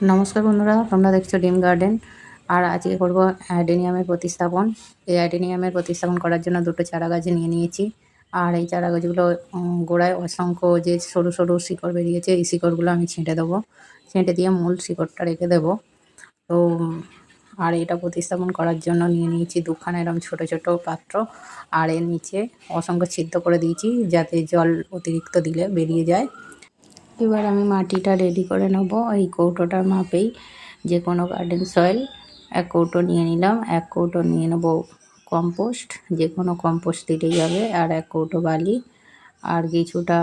নমস্কার বন্ধুরা, তোমরা দেখছ ডিম গার্ডেন। আর আজকে করব অ্যাডেনিয়ামের প্রতিস্থাপন। এই অ্যাডেনিয়ামের প্রতিস্থাপন করার জন্য দুটো চারা গাছ নিয়ে নিয়েছি। আর এই চারা গাছগুলো গোড়ায় অসংখ্য যে সরু সরু শিকড় বেরিয়েছে, এই শিকড়গুলো আমি ছেঁটে দেবো। ছেঁটে দিয়ে মূল শিকড়টা রেখে দেবো। তো, আর এটা প্রতিস্থাপন করার জন্য নিয়ে নিয়েছি দুখানা এরকম ছোট ছোট পাত্র। আর এর নিচে অসংখ্য ছিদ্র করে দিয়েছি যাতে জল অতিরিক্ত দিলে বেরিয়ে যায়। এবার আমি মাটিটা রেডি করে নেব। এই কৌটোটার মাপেই যে কোনো গার্ডেন সয়েল এক কৌটো নিয়ে নিলাম, এক কৌটো নিয়ে নেব কম্পোস্ট যে কোনো কম্পোস্ট দিলেই যাবে আর এক কৌটো বালি। আর কিছুটা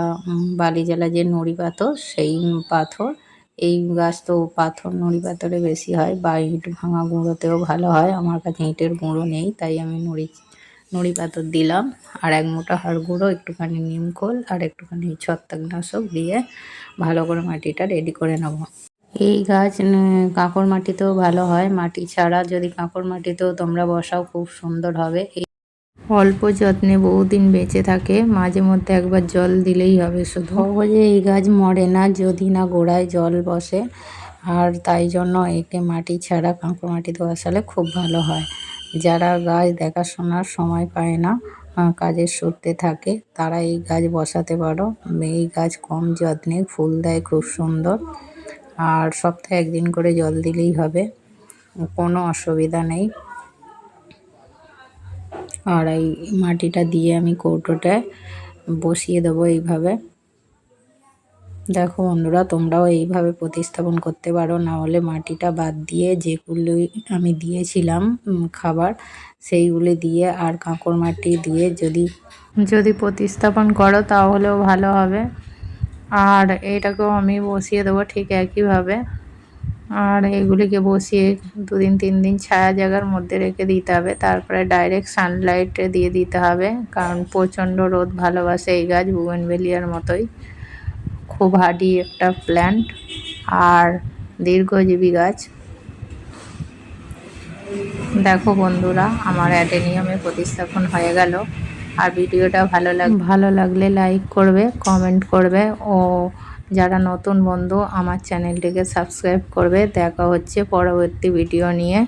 বালি জ্বালা যে নুড়ি পাথর, সেই পাথর। এই গাছ তো পাথর নুড়ি পাথরে বেশি হয়, বা ইট ভাঙা গুঁড়োতেও ভালো হয়। আমার কাছে ইটের গুঁড়ো নেই, তাই আমি নুড়ি নুড়ি পাথর দিলাম, আর এক মোটা হাড় গুঁড়ো, একটুখানি নিমখোল আর একটুখানি ছত্রাকনাশক দিয়ে ভালো করে মাটিটা রেডি করে নেব। এই গাছ কাঁকড় মাটিতেও ভালো হয়। মাটি ছাড়া যদি কাঁকড় মাটিতেও তোমরা বসাও, খুব সুন্দর হবে। অল্প যত্নে বহুদিন বেঁচে থাকে, মাঝে মধ্যে একবার জল দিলেই হবে। শুধু সহজে এই গাছ মরে না, যদি না গোড়ায় জল বসে, আর তাই জন্য একে মাটি ছাড়া কাঁকড় মাটিতে বসালে খুব ভালো হয়। যারা গাছ দেখাশোনার সময় পায় না কাজের সূত্রে থাকে, তারা এই গাছ বসাতে পারো। এই গাছ কম যত্নে ফুল দেয়, খুব সুন্দর। আর সপ্তাহে একদিন করে জল দিলেই হবে, কোনো অসুবিধা নেই। আর এই মাটিটা দিয়ে আমি কৌটোটায় বসিয়ে দেবো এইভাবে। দেখো বন্ধুরা, তোমরাও এইভাবে প্রতিস্থাপন করতে পারো, না হলে মাটিটা বাদ দিয়ে যেগুলোই আমি দিয়েছিলাম খাবার, সেইগুলি দিয়ে আর কাঁকড় মাটি দিয়ে যদি যদি প্রতিস্থাপন করো তাহলেও ভালো হবে। আর এটাকেও আমি বসিয়ে দেবো ঠিক একইভাবে। আর এগুলিকে বসিয়ে দুদিন, তিন দিন ছায়া জায়গার মধ্যে রেখে দিতে হবে। তারপরে ডাইরেক্ট সানলাইটে দিয়ে দিতে হবে, কারণ প্রচণ্ড রোদ ভালোবাসে এই গাছ বুগেনভেলিয়ার মতোই। খুব হার্ডি একটা প্ল্যান্ট আর দীর্ঘজীবী গাছ। দেখো বন্ধুরা, আমার অ্যাডেনিয়ামে প্রতিস্থাপন হয়ে গেল। আর ভিডিওটা ভালো লাগ ভালো লাগলে লাইক করবে কমেন্ট করবে ও যারা নতুন বন্ধু, আমার চ্যানেলটিকে সাবস্ক্রাইব করবে। দেখা হচ্ছে পরবর্তী ভিডিও নিয়ে।